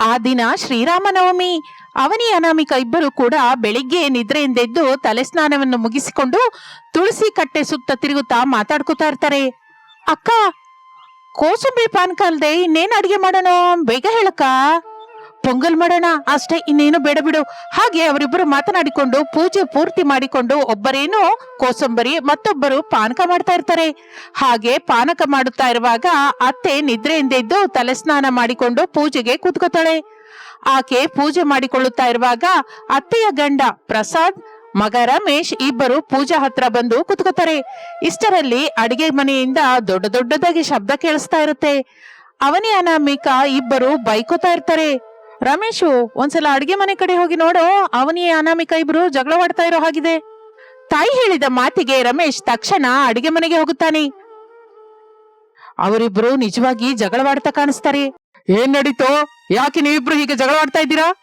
ಆ ದಿನ ಶ್ರೀರಾಮನವಮಿ. ಅವನಿ ಅನಾಮಿಕ ಇಬ್ಬರು ಕೂಡ ಬೆಳಿಗ್ಗೆ ನಿದ್ರೆಯಿಂದೆದ್ದು ತಲೆ ಸ್ನಾನವನ್ನು ಮುಗಿಸಿಕೊಂಡು ತುಳಸಿ ಕಟ್ಟೆ ಸುತ್ತ ತಿರುಗುತ್ತಾ ಮಾತಾಡ್ಕೋತಾ ಇರ್ತಾರೆ. ಅಕ್ಕ, ಕೋಸಂಬರಿ ಪಾನ್ ಅಲ್ದೆ ಇನ್ನೇನ್ ಅಡಿಗೆ ಮಾಡೋಣ? ಬೇಗ ಹೇಳಕ್ಕ. ಪೊಂಗಲ್ ಮಾಡೋಣ. ಅಷ್ಟೇ ಇನ್ನೇನು ಬೇಡ ಬಿಡು. ಹಾಗೆ ಅವರಿಬ್ಬರು ಮಾತನಾಡಿಕೊಂಡು ಪೂಜೆ ಪೂರ್ತಿ ಮಾಡಿಕೊಂಡು ಒಬ್ಬರೇನು ಕೋಸಂಬರಿ, ಮತ್ತೊಬ್ಬರು ಪಾನಕ ಮಾಡ್ತಾ ಇರ್ತಾರೆ. ಹಾಗೆ ಪಾನಕ ಮಾಡುತ್ತಾ ಇರುವಾಗ ಅತ್ತೆ ನಿದ್ರೆಯಿಂದ ಇದ್ದು ತಲೆ ಸ್ನಾನ ಮಾಡಿಕೊಂಡು ಪೂಜೆಗೆ ಕೂತ್ಕೋತಾಳೆ. ಆಕೆ ಪೂಜೆ ಮಾಡಿಕೊಳ್ಳುತ್ತಾ ಇರುವಾಗ ಅತ್ತೆಯ ಗಂಡ ಪ್ರಸಾದ್, ಮಗ ರಮೇಶ್ ಇಬ್ಬರು ಪೂಜಾ ಹತ್ರ ಬಂದು ಕುತ್ಕೋತಾರೆ. ಇಷ್ಟರಲ್ಲಿ ಅಡಿಗೆ ಮನೆಯಿಂದ ದೊಡ್ಡ ದೊಡ್ಡದಾಗಿ ಶಬ್ದ ಕೇಳಿಸ್ತಾ ಇರುತ್ತೆ. ಅವನಿ ಅನಾಮಿಕಾ ಇಬ್ಬರು ಬೈಕೋತಾ ಇರ್ತಾರೆ. ರಮೇಶು, ಒಂದ್ಸಲ ಅಡಿಗೆ ಮನೆ ಕಡೆ ಹೋಗಿ ನೋಡು. ಅವನಿ ಅನಾಮಿಕ ಇಬ್ರು ಜಗಳವಾಡ್ತಾ ಇರೋ ಹಾಗಿದೆ. ತಾಯಿ ಹೇಳಿದ ಮಾತಿಗೆ ರಮೇಶ್ ತಕ್ಷಣ ಅಡಿಗೆ ಮನೆಗೆ ಹೋಗುತ್ತಾನೆ. ಅವರಿಬ್ರು ನಿಜವಾಗಿ ಜಗಳವಾಡ್ತಾ ಕಾಣಿಸ್ತಾರೆ. ಏನ್ ನಡೀತೋ? ಯಾಕೆ ನೀವಿಬ್ರು ಹೀಗೆ ಜಗಳವಾಡ್ತಾ ಇದ್ದೀರಾ?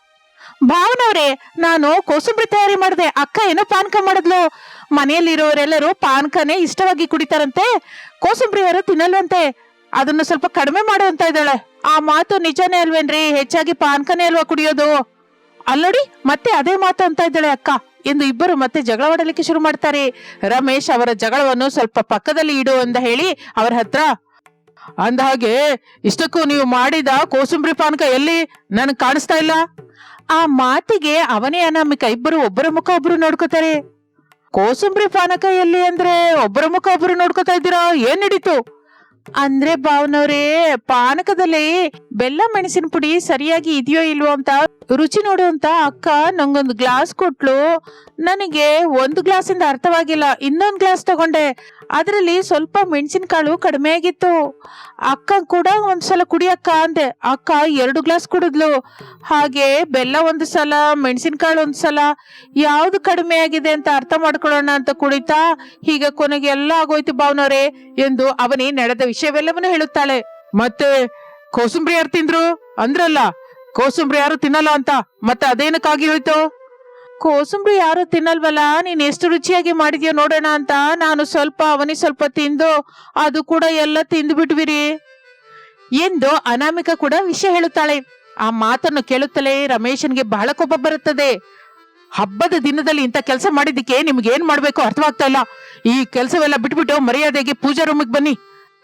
ಭಾವನವ್ರೆ, ನಾನು ಕೋಸಂಬರಿ ತಯಾರಿ ಮಾಡಿದೆ. ಅಕ್ಕ ಏನೋ ಪಾನಕ ಮಾಡಿದ್ಲು. ಮನೆಯಲ್ಲಿರೋರೆಲ್ಲರೂ ಪಾನಕನೇ ಇಷ್ಟವಾಗಿ ಕುಡಿತಾರಂತೆ. ಕೋಸಂಬರಿ ಅವರು ತಿನ್ನಲ್ವಂತೆ. ಅದನ್ನು ಸ್ವಲ್ಪ ಕಡಿಮೆ ಮಾಡು ಅಂತ ಇದ್ದಾಳೆ. ಆ ಮಾತು ನಿಜನೇ ಅಲ್ವೇನ್ರಿ? ಹೆಚ್ಚಾಗಿ ಪಾನ್ಕನೇ ಅಲ್ವಾ ಕುಡಿಯೋದು? ಅಲ್ಲೋಡಿ, ಮತ್ತೆ ಅದೇ ಮಾತು ಅಂತ ಇದ್ದಾಳೆ ಅಕ್ಕ. ಎಂದು ಇಬ್ಬರು ಮತ್ತೆ ಜಗಳವಾಡಲಿಕ್ಕೆ ಶುರು ಮಾಡ್ತಾರೆ. ರಮೇಶ್ ಅವರ ಜಗಳವನ್ನು ಸ್ವಲ್ಪ ಪಕ್ಕದಲ್ಲಿ ಇಡು ಅಂತ ಹೇಳಿ ಅವರ ಹತ್ರ, ಅಂದ ಹಾಗೆ, ಇಷ್ಟಕ್ಕೂ ನೀವು ಮಾಡಿದ ಕೋಸುಂಬ್ರಿ ಪಾನಕ ಎಲ್ಲಿ? ನನಗೆ ಕಾಣಿಸ್ತಾ ಇಲ್ಲ. ಆ ಮಾತಿಗೆ ಅವನೇ ಅನಾಮಿಕ. ಇಬ್ಬರು ಒಬ್ಬರ ಮುಖ ಒಬ್ರು ನೋಡ್ಕೋತಾರೆ. ಕೋಸುಂಬ್ರಿ ಪಾನಕ ಎಲ್ಲಿ ಅಂದ್ರೆ ಒಬ್ಬರ ಮುಖ ಒಬ್ರು ನೋಡ್ಕೋತಾ ಇದ್ದೀರಾ? ಏನ್ ನಡೀತು? ಅಂದ್ರೆ ಭಾವನವ್ರೇ ಪಾನಕದಲ್ಲಿ ಬೆಲ್ಲ ಮೆಣಸಿನ ಪುಡಿ ಸರಿಯಾಗಿ ಇದೆಯೋ ಇಲ್ವೋ ಅಂತ ರುಚಿ ನೋಡುವಂತ ಅಕ್ಕ ನಂಗೊಂದು ಗ್ಲಾಸ್ ಕೊಟ್ಲು. ನನಗೆ ಒಂದು ಗ್ಲಾಸಿಂದ ಅರ್ಥವಾಗಿಲ್ಲ, ಇನ್ನೊಂದು ಗ್ಲಾಸ್ ತಗೊಂಡೆ. ಅದರಲ್ಲಿ ಸ್ವಲ್ಪ ಮೆಣಸಿನಕಾಳು ಕಡಿಮೆ ಆಗಿತ್ತು. ಅಕ್ಕ ಕೂಡ ಒಂದ್ಸಲ ಕುಡಿಯಕ್ಕ ಅಂದೆ. ಅಕ್ಕ ಎರಡು ಗ್ಲಾಸ್ ಕುಡಿದ್ಲು. ಹಾಗೆ ಬೆಲ್ಲ ಒಂದು ಸಲ ಮೆಣಸಿನಕಾಳು ಒಂದು ಸಲ ಯಾವ್ದು ಕಡಿಮೆ ಆಗಿದೆ ಅಂತ ಅರ್ಥ ಮಾಡ್ಕೊಳ್ಳೋಣ ಅಂತ ಕುಡಿತಾ ಹೀಗೆ ಕೊನೆಗೆ ಎಲ್ಲ ಆಗೋಯ್ತು ಭಾವನವ್ರೆ ಎಂದು ಅವನಿ ನಡೆದ ವಿಷಯವೆಲ್ಲವನ್ನೂ ಹೇಳುತ್ತಾಳೆ. ಮತ್ತೆ ಕೋಸಂಬರಿ ಯಾರು ತಿಂದ್ರು? ಅಂದ್ರಲ್ಲ. ಕೋಸಂಬರಿ ಯಾರು ತಿನ್ನಲ್ಲ ಅಂತ ಮತ್ತೆ ಅದೇನಕ್ಕಾಗಿ ಹೋಯ್ತು ಕೋಸುಂಬ್ರಿ ಯಾರು ತಿನ್ನಲ್ವಲ್ಲ? ನೀನ್ ಎಷ್ಟು ರುಚಿಯಾಗಿ ಮಾಡಿದ್ಯೋ ನೋಡೋಣ ಅಂತ ನಾನು ಸ್ವಲ್ಪ ಅವನಿ ಸ್ವಲ್ಪ ತಿಂದು ಅದು ಕೂಡ ಎಲ್ಲ ತಿಂದು ಬಿಟ್ವಿರಿ ಎಂದು ಅನಾಮಿಕ ಕೂಡ ವಿಷಯ ಹೇಳುತ್ತಾಳೆ. ಆ ಮಾತನ್ನು ಕೇಳುತ್ತಲೇ ರಮೇಶನ್ಗೆ ಬಹಳ ಕೋಪ ಬರುತ್ತದೆ. ಹಬ್ಬದ ದಿನದಲ್ಲಿ ಇಂಥ ಕೆಲಸ ಮಾಡಿದ್ದಕ್ಕೆ ನಿಮ್ಗೆ ಏನ್ ಮಾಡ್ಬೇಕು ಅರ್ಥವಾಗ್ತಾ ಇಲ್ಲ. ಈ ಕೆಲಸವೆಲ್ಲ ಬಿಟ್ಬಿಟ್ಟು ಮರ್ಯಾದೆಗೆ ಪೂಜಾ ರೂಮಿಗೆ ಬನ್ನಿ.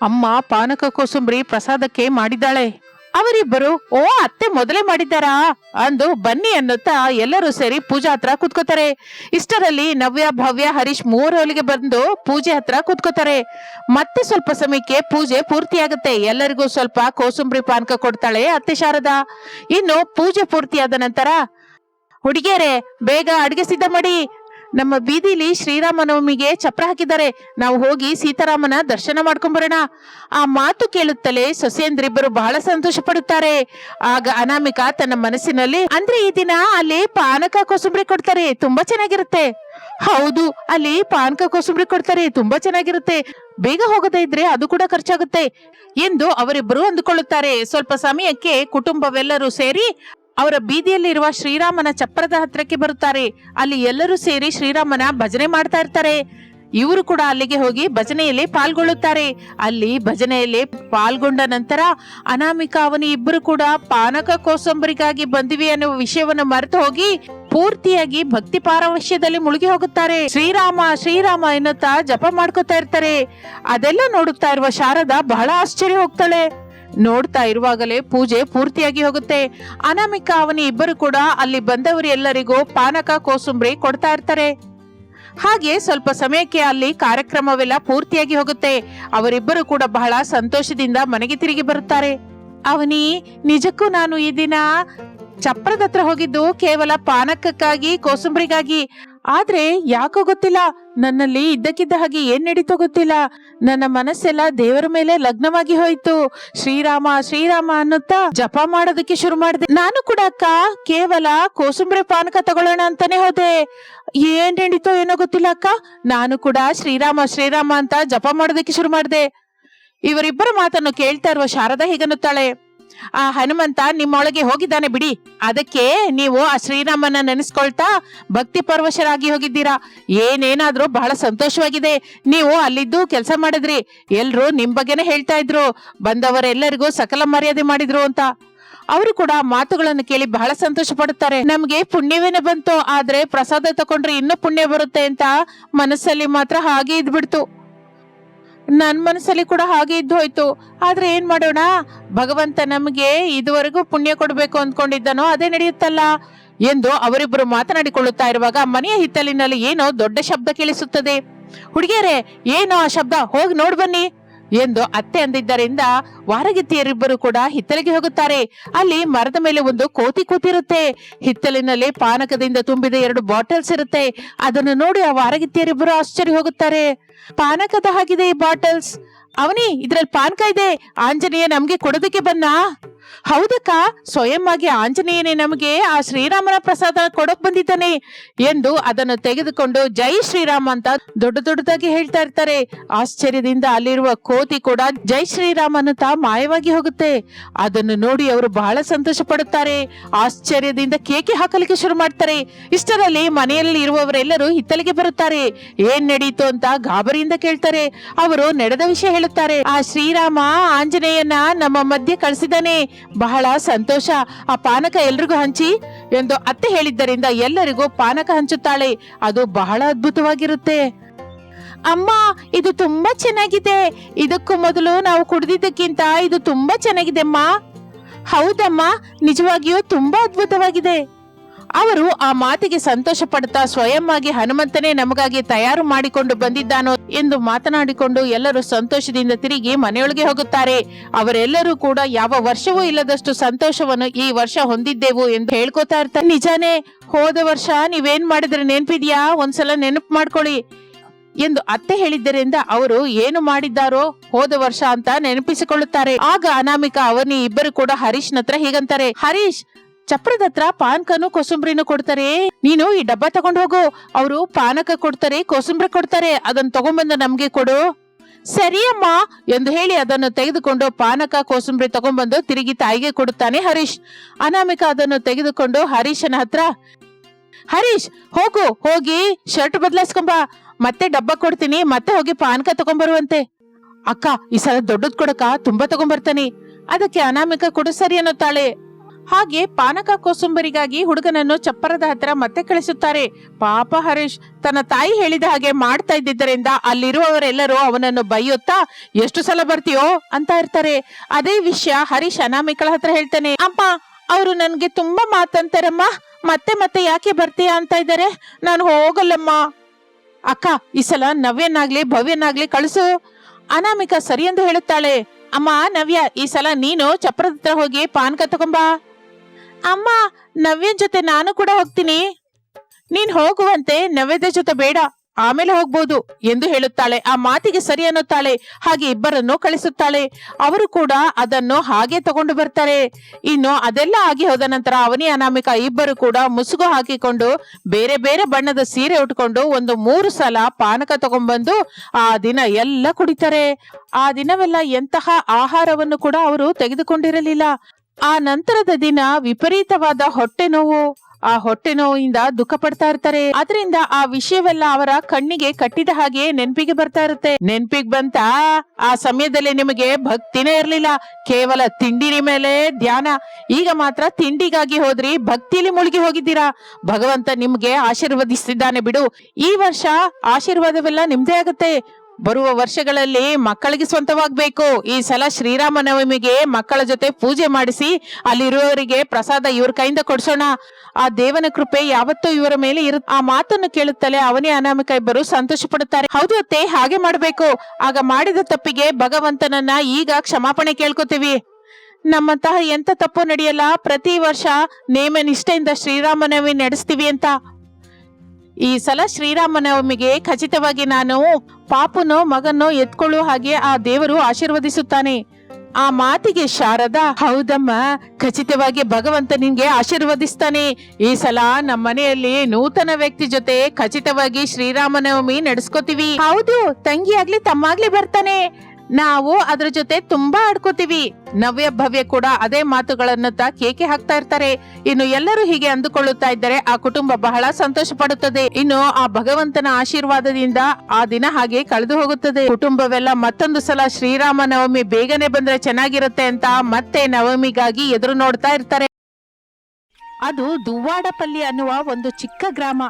ಅಮ್ಮ ಪಾನಕ ಕೋಸುಂಬ್ರಿ ಪ್ರಸಾದಕ್ಕೆ ಮಾಡಿದ್ದಾಳೆ. ಅವರಿಬ್ಬರು, ಓ, ಅತ್ತೆ ಮೊದಲೇ ಮಾಡಿದ್ದಾರಾ? ಅಂದು ಬನ್ನಿ ಅನ್ನುತ್ತಾ ಎಲ್ಲರೂ ಸೇರಿ ಪೂಜಾ ಹತ್ರ ಕೂತ್ಕೋತಾರೆ. ಇಷ್ಟರಲ್ಲಿ ನವ್ಯ, ಭವ್ಯ, ಹರೀಶ್ ಅಲ್ಲಿಗೆ ಬಂದು ಪೂಜೆ ಹತ್ರ ಕೂತ್ಕೋತಾರೆ. ಮತ್ತೆ ಸ್ವಲ್ಪ ಸಮಯಕ್ಕೆ ಪೂಜೆ ಪೂರ್ತಿಯಾಗುತ್ತೆ. ಎಲ್ಲರಿಗೂ ಸ್ವಲ್ಪ ಕೋಸಂಬರಿ ಪಾನಕ ಕೊಡ್ತಾಳೆ ಅತ್ತೆ ಶಾರದಾ. ಇನ್ನು ಪೂಜೆ ಪೂರ್ತಿಯಾದ ನಂತರ, ಹುಡುಗಿಯರೇ, ಬೇಗ ಅಡಿಗೆ ಸಿದ್ಧ ಮಾಡಿ. ನಮ್ಮ ಬೀದಿಲಿ ಶ್ರೀರಾಮನವಮಿಗೆ ಚಪ್ರ ಹಾಕಿದ್ದಾರೆ. ನಾವು ಹೋಗಿ ಸೀತಾರಾಮನ ದರ್ಶನ ಮಾಡ್ಕೊಂಬರೋಣ. ಆ ಮಾತು ಕೇಳುತ್ತಲೇ ಸೊಸೆಯಂದ್ರಿಬ್ಬರು ಬಹಳ ಸಂತೋಷ ಪಡುತ್ತಾರೆ. ಆಗ ಅನಾಮಿಕಾ ತನ್ನ ಮನಸ್ಸಿನಲ್ಲಿ, ಅಂದ್ರೆ ಈ ದಿನ ಅಲ್ಲಿ ಪಾನಕ ಕೋಸುಂಬರಿ ಕೊಡ್ತಾರೆ, ತುಂಬಾ ಚೆನ್ನಾಗಿರುತ್ತೆ. ಹೌದು, ಅಲ್ಲಿ ಪಾನಕ ಕೋಸುಂಬರಿ ಕೊಡ್ತಾರೆ, ತುಂಬಾ ಚೆನ್ನಾಗಿರುತ್ತೆ. ಬೇಗ ಹೋಗದೇ ಇದ್ರೆ ಅದು ಕೂಡ ಖರ್ಚಾಗುತ್ತೆ. ಎಂದು ಅವರಿಬ್ಬರು ಅಂದುಕೊಳ್ಳುತ್ತಾರೆ. ಸ್ವಲ್ಪ ಸಮಯಕ್ಕೆ ಕುಟುಂಬವೆಲ್ಲರೂ ಸೇರಿ ಅವರ ಬೀದಿಯಲ್ಲಿರುವ ಶ್ರೀರಾಮನ ಚಪ್ಪರದ ಹತ್ರಕ್ಕೆ ಬರುತ್ತಾರೆ. ಅಲ್ಲಿ ಎಲ್ಲರೂ ಸೇರಿ ಶ್ರೀರಾಮನ ಭಜನೆ ಮಾಡ್ತಾ ಇರ್ತಾರೆ. ಇವರು ಕೂಡ ಅಲ್ಲಿಗೆ ಹೋಗಿ ಭಜನೆಯಲ್ಲಿ ಪಾಲ್ಗೊಳ್ಳುತ್ತಾರೆ. ಅಲ್ಲಿ ಭಜನೆಯಲ್ಲಿ ಪಾಲ್ಗೊಂಡ ನಂತರ ಅನಾಮಿಕ ಅವನಿ ಇಬ್ಬರು ಕೂಡ ಪಾನಕ ಕೋಸಂಬರಿಗಾಗಿ ಬಂದಿವಿ ಅನ್ನುವ ವಿಷಯವನ್ನು ಮರೆತು ಹೋಗಿ ಪೂರ್ತಿಯಾಗಿ ಭಕ್ತಿ ಪಾರವಶ್ಯದಲ್ಲಿ ಮುಳುಗಿ ಹೋಗುತ್ತಾರೆ. ಶ್ರೀರಾಮ ಶ್ರೀರಾಮ ಎನ್ನುತ್ತಾ ಜಪ ಮಾಡ್ಕೋತಾ ಇರ್ತಾರೆ. ಅದೆಲ್ಲ ನೋಡುತ್ತಾ ಇರುವ ಶಾರದಾ ಬಹಳ ಆಶ್ಚರ್ಯ ಹೋಗ್ತಾಳೆ. ನೋಡ್ತಾ ಇರುವಾಗಲೇ ಪೂಜೆ ಪೂರ್ತಿಯಾಗಿ ಹೋಗುತ್ತೆ. ಅನಾಮಿಕಾ ಅವನಿ ಇಬ್ಬರು ಕೂಡ ಅಲ್ಲಿ ಬಂದವರೆಲ್ಲರಿಗೂ ಪಾನಕ, ಕೋಸುಂಬರಿ ಕೊಡ್ತಾ ಇರ್ತಾರೆ. ಹಾಗೆ ಸ್ವಲ್ಪ ಸಮಯಕ್ಕೆ ಅಲ್ಲಿ ಕಾರ್ಯಕ್ರಮವೆಲ್ಲ ಪೂರ್ತಿಯಾಗಿ ಹೋಗುತ್ತೆ. ಅವರಿಬ್ಬರು ಕೂಡ ಬಹಳ ಸಂತೋಷದಿಂದ ಮನೆಗೆ ತಿರುಗಿ ಬರುತ್ತಾರೆ. ಅವನಿ, ನಿಜಕ್ಕೂ ನಾನು ಈ ದಿನ ಚಪ್ರದತ್ರ ಹೋಗಿದ್ದು ಕೇವಲ ಪಾನಕಕ್ಕಾಗಿ, ಕೋಸಂಬರಿಗಾಗಿ. ಆದ್ರೆ ಯಾಕೋ ಗೊತ್ತಿಲ್ಲ? ನನ್ನಲ್ಲಿ ಇದ್ದಕ್ಕಿದ್ದ ಹಾಗೆ ಏನ್ ನಡೀತೋ ಗೊತ್ತಿಲ್ಲ. ನನ್ನ ಮನಸ್ಸೆಲ್ಲ ದೇವರ ಮೇಲೆ ಲಗ್ನವಾಗಿ ಹೋಯ್ತು. ಶ್ರೀರಾಮ ಶ್ರೀರಾಮ ಅನ್ನುತ್ತಾ ಜಪ ಮಾಡೋದಕ್ಕೆ ಶುರು ಮಾಡಿದೆ. ನಾನು ಕೂಡ ಅಕ್ಕ, ಕೇವಲ ಕೋಸುಂಬರಿ ಪಾನಕ ತಗೊಳ್ಳೋಣ ಅಂತಾನೆ ಹೋದೆ. ಏನ್ ನಡೀತೋ ಏನೋ ಗೊತ್ತಿಲ್ಲ ಅಕ್ಕ? ನಾನು ಕೂಡ ಶ್ರೀರಾಮ ಶ್ರೀರಾಮ ಅಂತ ಜಪ ಮಾಡೋದಕ್ಕೆ ಶುರು ಮಾಡಿದೆ. ಇವರಿಬ್ಬರ ಮಾತನ್ನು ಕೇಳ್ತಾ ಇರುವ ಶಾರದಾ ಹೀಗನ್ನುತ್ತಾಳೆ? ಆ ಹನುಮಂತ ನಿಮ್ಮೊಳಗೆ ಹೋಗಿದ್ದಾನೆ ಬಿಡಿ. ಅದಕ್ಕೆ ನೀವು ಆ ಶ್ರೀರಾಮನ ನೆನೆಸ್ಕೊಳ್ತಾ ಭಕ್ತಿ ಪರವಶರಾಗಿ ಹೋಗಿದ್ದೀರಾ. ಏನೇನಾದ್ರೂ ಬಹಳ ಸಂತೋಷವಾಗಿದೆ. ನೀವು ಅಲ್ಲಿದ್ದು ಕೆಲಸ ಮಾಡಿದ್ರಿ. ಎಲ್ರು ನಿಮ್ ಬಗ್ಗೆನೇ ಹೇಳ್ತಾ ಇದ್ರು. ಬಂದವರೆಲ್ಲರಿಗೂ ಸಕಲ ಮರ್ಯಾದೆ ಮಾಡಿದ್ರು ಅಂತ. ಅವರು ಕೂಡ ಮಾತುಗಳನ್ನು ಕೇಳಿ ಬಹಳ ಸಂತೋಷ ಪಡುತ್ತಾರೆ ನಮ್ಗೆ ಪುಣ್ಯವೇನೆ ಬಂತು. ಆದ್ರೆ ಪ್ರಸಾದ ತಕೊಂಡ್ರೆ ಇನ್ನೂ ಪುಣ್ಯ ಬರುತ್ತೆ ಅಂತ ಮನಸ್ಸಲ್ಲಿ ಮಾತ್ರ ಹಾಗೆ ಇದ್ಬಿಡ್ತು. ನನ್ ಮನಸ್ಸಲ್ಲಿ ಕೂಡ ಹಾಗೆ ಇದ್ದು ಹೋಯ್ತು. ಆದ್ರೆ ಏನ್ ಮಾಡೋಣ? ಭಗವಂತ ನಮಗೆ ಇದುವರೆಗೂ ಪುಣ್ಯ ಕೊಡ್ಬೇಕು ಅಂದ್ಕೊಂಡಿದ್ದಾನೋ ಅದೇ ನಡೆಯುತ್ತಲ್ಲ. ಎಂದು ಅವರಿಬ್ಬರು ಮಾತನಾಡಿಕೊಳ್ಳುತ್ತಾ ಇರುವಾಗ ಮನೆಯ ಹಿತ್ತಲಿನಲ್ಲಿ ಏನೋ ದೊಡ್ಡ ಶಬ್ದ ಕೇಳಿಸುತ್ತದೆ. ಹುಡುಗಿಯರೇ, ಏನೋ ಆ ಶಬ್ದ? ಹೋಗಿ ನೋಡ್ ಬನ್ನಿ. ಎಂದು ಅತ್ತೆ ಅಂದಿದ್ದರಿಂದ ವಾರಗಿತ್ತಿಯರಿಬ್ಬರು ಕೂಡ ಹಿತ್ತಲಿಗೆ ಹೋಗುತ್ತಾರೆ. ಅಲ್ಲಿ ಮರದ ಮೇಲೆ ಒಂದು ಕೋತಿ ಕೂತಿರುತ್ತೆ. ಹಿತ್ತಲಿನಲ್ಲಿ ಪಾನಕದಿಂದ ತುಂಬಿದ ಎರಡು ಬಾಟಲ್ಸ್ ಇರುತ್ತೆ. ಅದನ್ನು ನೋಡಿ ಆ ವಾರಗಿತ್ತಿಯರಿಬ್ಬರು ಆಶ್ಚರ್ಯ ಹೋಗುತ್ತಾರೆ. ಪಾನಕದ ಹಾಗಿದೆ ಈ ಬಾಟಲ್ಸ್. ಅವನಿ, ಇದ್ರಲ್ಲಿ ಪಾನಕ ಇದೆ. ಆಂಜನೇಯ ನಮ್ಗೆ ಕೊಡೋದಕ್ಕೆ ಬನ್ನ. ಹೌದಕ್ಕ? ಸ್ವಯಂ ಆಗಿ ಆಂಜನೇಯನೇ ನಮಗೆ ಆ ಶ್ರೀರಾಮನ ಪ್ರಸಾದ ಕೊಡಕ್ ಬಂದಿದ್ದಾನೆ ಎಂದು ಅದನ್ನು ತೆಗೆದುಕೊಂಡು ಜೈ ಶ್ರೀರಾಮ ಅಂತ ದೊಡ್ಡ ದೊಡ್ಡದಾಗಿ ಹೇಳ್ತಾ ಇರ್ತಾರೆ. ಆಶ್ಚರ್ಯದಿಂದ ಅಲ್ಲಿರುವ ಕೋತಿ ಕೂಡ ಜೈ ಶ್ರೀರಾಮ ಅನ್ನುತ್ತಾ ಮಾಯವಾಗಿ ಹೋಗುತ್ತೆ. ಅದನ್ನು ನೋಡಿ ಅವರು ಬಹಳ ಸಂತೋಷ ಪಡುತ್ತಾರೆ. ಆಶ್ಚರ್ಯದಿಂದ ಕೇಕೆ ಹಾಕಲಿಕ್ಕೆ ಶುರು ಮಾಡ್ತಾರೆ. ಇಷ್ಟರಲ್ಲಿ ಮನೆಯಲ್ಲಿ ಇರುವವರೆಲ್ಲರೂ ಹಿತ್ತಲಿಗೆ ಬರುತ್ತಾರೆ. ಏನ್ ನಡೀತು ಅಂತ ಗಾಬರಿಯಿಂದ ಕೇಳ್ತಾರೆ. ಅವರು ನಡೆದ ವಿಷಯ ಹೇಳುತ್ತಾರೆ. ಆ ಶ್ರೀರಾಮ ಆಂಜನೇಯನ ನಮ್ಮ ಮಧ್ಯೆ ಕಳಿಸಿದಾನೆ ಬಹಳ ಸಂತೋಷ. ಆ ಪಾನಕ ಎಲ್ರಿಗೂ ಹಂಚಿ ಎಂದು ಅತ್ತೆ ಹೇಳಿದ್ದರಿಂದ ಎಲ್ಲರಿಗೂ ಪಾನಕ ಹಂಚುತ್ತಾಳೆ. ಅದು ಬಹಳ ಅದ್ಭುತವಾಗಿರುತ್ತೆ. ಅಮ್ಮ, ಇದು ತುಂಬಾ ಚೆನ್ನಾಗಿದೆ. ಇದಕ್ಕೂ ಮೊದಲು ನಾವು ಕುಡಿದಿದ್ದಕ್ಕಿಂತ ಇದು ತುಂಬಾ ಚೆನ್ನಾಗಿದೆ ಅಮ್ಮ. ಹೌದಮ್ಮ, ನಿಜವಾಗಿಯೂ ತುಂಬಾ ಅದ್ಭುತವಾಗಿದೆ. ಅವರು ಆ ಮಾತಿಗೆ ಸಂತೋಷ ಪಡುತ್ತಾ ಸ್ವಯಂ ಆಗಿ ಹನುಮಂತನೇ ನಮಗಾಗಿ ತಯಾರು ಮಾಡಿಕೊಂಡು ಬಂದಿದ್ದಾನೋ ಎಂದು ಮಾತನಾಡಿಕೊಂಡು ಎಲ್ಲರೂ ಸಂತೋಷದಿಂದ ತಿರುಗಿ ಮನೆಯೊಳಗೆ ಹೋಗುತ್ತಾರೆ. ಅವರೆಲ್ಲರೂ ಕೂಡ ಯಾವ ವರ್ಷವೂ ಇಲ್ಲದಷ್ಟು ಸಂತೋಷವನ್ನು ಈ ವರ್ಷ ಹೊಂದಿದ್ದೆವು ಎಂದು ಹೇಳ್ಕೊತಾ ಇರ್ತಾರೆ. ನಿಜಾನೇ, ಹೋದ ವರ್ಷ ನೀವೇನ್ ಮಾಡಿದ್ರೆ ನೆನ್ಪಿದ್ಯಾ? ಒಂದ್ಸಲ ನೆನಪು ಮಾಡ್ಕೊಳ್ಳಿ ಎಂದು ಅತ್ತೆ ಹೇಳಿದ್ದರಿಂದ ಅವರು ಏನು ಮಾಡಿದ್ದಾರೋ ಹೋದ ವರ್ಷ ಅಂತ ನೆನಪಿಸಿಕೊಳ್ಳುತ್ತಾರೆ. ಆಗ ಅನಾಮಿಕ ಅವನಿ ಇಬ್ಬರು ಕೂಡ ಹರೀಶ್ ಹತ್ರ ಹೀಗಂತಾರೆ. ಹರೀಶ್ ಚಪ್ರದ ಹತ್ರ ಪಾನಕನು ಕೋಸಂಬ್ರಿನೂ ಕೊಡ್ತಾರೆ. ನೀನು ಈ ಡಬ್ಬ ತಗೊಂಡ್ ಹೋಗು. ಅವರು ಪಾನಕ ಕೊಡ್ತಾರೆ, ಕೋಸಂಬ್ರಿ ಕೊಡ್ತಾರೆ. ಅದನ್ನ ತಗೊಂಡ್ಬಂದು ನಮ್ಗೆ ಕೊಡು. ಸರಿ ಅಮ್ಮ ಎಂದು ಹೇಳಿ ಅದನ್ನು ತೆಗೆದುಕೊಂಡು ಪಾನಕ, ಕೋಸಂಬರಿ ತಗೊಂಡ್ಬಂದು ತಿರುಗಿ ತಾಯಿಗೆ ಕೊಡುತ್ತಾನೆ ಹರೀಶ್. ಅನಾಮಿಕ ಅದನ್ನು ತೆಗೆದುಕೊಂಡು ಹರೀಶನ ಹತ್ರ, ಹರೀಶ್, ಹೋಗು, ಹೋಗಿ, ಶರ್ಟ್ ಬದಲಾಯಿಸ್ಕೊಂಬ ಮತ್ತೆ ಡಬ್ಬ ಕೊಡ್ತೀನಿ, ಮತ್ತೆ ಹೋಗಿ ಪಾನಕ ತಗೊಂಡ್ಬರುವಂತೆ. ಅಕ್ಕ, ಈ ಸಲ ದೊಡ್ಡದ್ ಕೊಡಕ ತುಂಬಾ ತಗೊಂಡ್ಬರ್ತಾನೆ. ಅದಕ್ಕೆ ಅನಾಮಿಕ, ಕೊಡು ಸರಿ ಅನ್ನುತ್ತಾಳೆ. ಹಾಗೆ ಪಾನಕ ಕೋಸುಂಬರಿಗಾಗಿ ಹುಡುಗನನ್ನು ಚಪ್ಪರದ ಹತ್ತಿರ ಮತ್ತೆ ಕಳಿಸುತ್ತಾರೆ. ಪಾಪ ಹರೀಶ್, ತನ್ನ ತಾಯಿ ಹೇಳಿದ ಹಾಗೆ ಮಾಡ್ತಾ ಇದ್ದಿದ್ದರಿಂದ ಅಲ್ಲಿರುವವರೆಲ್ಲರೂ ಅವನನ್ನು ಬೈಯುತ್ತಾ, ಎಷ್ಟು ಸಲ ಬರ್ತೀಯೋ? ಅಂತ ಇರ್ತಾರೆ. ಅದೇ ವಿಷಯ ಹರೀಶ್ ಅನಾಮಿಕಳ ಹತ್ರ ಹೇಳ್ತಾನೆ. ಅಮ್ಮ, ಅವರು ನನ್ಗೆ ತುಂಬಾ ಮಾತಂತಾರಮ್ಮ. ಮತ್ತೆ ಮತ್ತೆ ಯಾಕೆ ಬರ್ತೀಯಾ ಅಂತ ಇದ್ದಾರೆ. ನಾನು ಹೋಗಲ್ಲಮ್ಮ. ಅಕ್ಕ, ಈ ಸಲ ನವ್ಯನಾಗ್ಲಿ, ಭವ್ಯನಾಗ್ಲಿ ಕಳಿಸು. ಅನಾಮಿಕ ಸರಿ ಎಂದು ಹೇಳುತ್ತಾಳೆ. ಅಮ್ಮ, ನವ್ಯ, ಈ ಸಲ ನೀನು ಚಪ್ರದ ಹತ್ರ ಹೋಗಿ ಪಾನಕ ತಗೊಂಬಾ. ಅಮ್ಮ, ನವ್ಯನ್ ಜೊತೆ ನಾನು ಕೂಡ ಹೋಗ್ತೀನಿ. ನೀನ್ ಹೋಗುವಂತೆ ನವ್ಯದ ಜೊತೆ ಬೇಡ. ಆಮೇಲೆ ಹೋಗ್ಬೋದು ಎಂದು ಹೇಳುತ್ತಾಳೆ. ಆ ಮಾತಿಗೆ ಸರಿ ಅನ್ನುತ್ತಾಳೆ. ಹಾಗೆ ಇಬ್ಬರನ್ನು ಕಳಿಸುತ್ತಾಳೆ. ಅವರು ಕೂಡ ಅದನ್ನು ಹಾಗೆ ತಗೊಂಡು ಬರ್ತಾರೆ. ಇನ್ನು ಅದೆಲ್ಲ ಆಗಿ ಹೋದ ನಂತರ ಅವನಿ, ಅನಾಮಿಕ ಇಬ್ಬರು ಕೂಡ ಮುಸುಗು ಹಾಕಿಕೊಂಡು ಬೇರೆ ಬೇರೆ ಬಣ್ಣದ ಸೀರೆ ಉಟ್ಕೊಂಡು ಒಂದು ಮೂರು ಸಲ ಪಾನಕ ತಗೊಂಡ್ಬಂದು ಆ ದಿನ ಎಲ್ಲ ಕುಡಿತಾರೆ. ಆ ದಿನವೆಲ್ಲ ಎಂತಹ ಆಹಾರವನ್ನು ಕೂಡ ಅವರು ತೆಗೆದುಕೊಂಡಿರಲಿಲ್ಲ. ಆ ನಂತರದ ದಿನ ವಿಪರೀತವಾದ ಹೊಟ್ಟೆ ನೋವು. ಆ ಹೊಟ್ಟೆ ನೋವಿಂದ ದುಃಖ ಪಡ್ತಾ ಇರ್ತಾರೆ. ಅದರಿಂದ ಆ ವಿಷಯವೆಲ್ಲ ಅವರ ಕಣ್ಣಿಗೆ ಕಟ್ಟಿದ ಹಾಗೆ ನೆನ್ಪಿಗೆ ಬರ್ತಾ ಇರುತ್ತೆ. ನೆನಪಿಗೆ ಬಂತ ಆ ಸಮಯದಲ್ಲಿ ನಿಮಗೆ ಭಕ್ತಿನೇ ಇರ್ಲಿಲ್ಲ. ಕೇವಲ ತಿಂಡಿನ ಮೇಲೆ ಧ್ಯಾನ. ಈಗ ಮಾತ್ರ ತಿಂಡಿಗಾಗಿ ಹೋದ್ರಿ ಭಕ್ತಿಲಿ ಮುಳುಗಿ ಹೋಗಿದ್ದೀರಾ? ಭಗವಂತ ನಿಮ್ಗೆ ಆಶೀರ್ವದಿಸಿದ್ದಾನೆ ಬಿಡು. ಈ ವರ್ಷ ಆಶೀರ್ವಾದವೆಲ್ಲ ನಿಮ್ದೇ ಆಗುತ್ತೆ. ಬರುವ ವರ್ಷಗಳಲ್ಲಿ ಮಕ್ಕಳಿಗೆ ಸ್ವಂತವಾಗಬೇಕು. ಈ ಸಲ ಶ್ರೀರಾಮನವಮಿಗೆ ಮಕ್ಕಳ ಜೊತೆ ಪೂಜೆ ಮಾಡಿಸಿ ಅಲ್ಲಿರುವವರಿಗೆ ಪ್ರಸಾದ ಇವ್ರ ಕೈಯಿಂದ ಕೊಡಿಸೋಣ. ಆ ದೇವನ ಕೃಪೆ ಯಾವತ್ತೂ ಇವರ ಮೇಲೆ ಇರು ಆ ಮಾತನ್ನು ಕೇಳುತ್ತಲೇ ಅವನೇ ಅನಾಮಿಕ ಇಬ್ಬರು ಸಂತೋಷ ಪಡುತ್ತಾರೆ ಹೌದು ಅತ್ತೆ, ಹಾಗೆ ಮಾಡಬೇಕು. ಆಗ ಮಾಡಿದ ತಪ್ಪಿಗೆ ಭಗವಂತನನ್ನ ಈಗ ಕ್ಷಮಾಪಣೆ ಕೇಳ್ಕೊತೀವಿ. ನಮ್ಮಂತಹ ಎಂತ ತಪ್ಪು ನಡೆಯಲ್ಲ, ಪ್ರತಿ ವರ್ಷ ನೇಮ ನಿಷ್ಠೆಯಿಂದ ಶ್ರೀರಾಮನವಮಿ ನಡೆಸ್ತೀವಿ ಅಂತ. ಈ ಸಲ ಶ್ರೀರಾಮನವಮಿಗೆ ಖಚಿತವಾಗಿ ನಾನು ಪಾಪನೋ ಮಗನೋ ಎತ್ಕೊಳ್ಳೋ ಹಾಗೆ ಆ ದೇವರು ಆಶೀರ್ವದಿಸುತ್ತಾನೆ. ಆ ಮಾತಿಗೆ ಶಾರದಾ, ಹೌದಮ್ಮ, ಖಚಿತವಾಗಿ ಭಗವಂತ ನಿನ್ಗೆ ಆಶೀರ್ವದಿಸ್ತಾನೆ. ಈ ಸಲ ನಮ್ಮ ಮನೆಯಲ್ಲಿ ನೂತನ ವ್ಯಕ್ತಿ ಜೊತೆ ಖಚಿತವಾಗಿ ಶ್ರೀರಾಮನವಮಿ ನಡೆಸ್ಕೋತೀವಿ. ಹೌದು ತಂಗಿ ಆಗ್ಲಿ ತಮ್ಮಾಗ್ಲಿ ಬರ್ತಾನೆ. ನಾವು ಅದ್ರ ಜೊತೆ ತುಂಬಾ ಆಡ್ಕೋತೀವಿ. ನವ್ಯ ಭವ್ಯ ಕೂಡ ಅದೇ ಮಾತುಗಳನ್ನ ಕೇಕೆ ಹಾಕ್ತಾ ಇರ್ತಾರೆ. ಇನ್ನು ಎಲ್ಲರೂ ಹೀಗೆ ಅಂದುಕೊಳ್ಳುತ್ತಾ ಇದ್ದರೆ ಆ ಕುಟುಂಬ ಬಹಳ ಸಂತೋಷ ಪಡುತ್ತದೆ. ಇನ್ನು ಆ ಭಗವಂತನ ಆಶೀರ್ವಾದದಿಂದ ಆ ದಿನ ಹಾಗೆ ಕಳೆದು ಹೋಗುತ್ತದೆ. ಕುಟುಂಬವೆಲ್ಲ ಮತ್ತೊಂದು ಸಲ ಶ್ರೀರಾಮ ನವಮಿ ಬೇಗನೆ ಬಂದ್ರೆ ಚೆನ್ನಾಗಿರುತ್ತೆ ಅಂತ ಮತ್ತೆ ನವಮಿಗಾಗಿ ಎದುರು ನೋಡ್ತಾ ಇರ್ತಾರೆ. ಅದು ದುವ್ವಾಡಪಲ್ಲಿ ಅನ್ನುವ ಒಂದು ಚಿಕ್ಕ ಗ್ರಾಮ.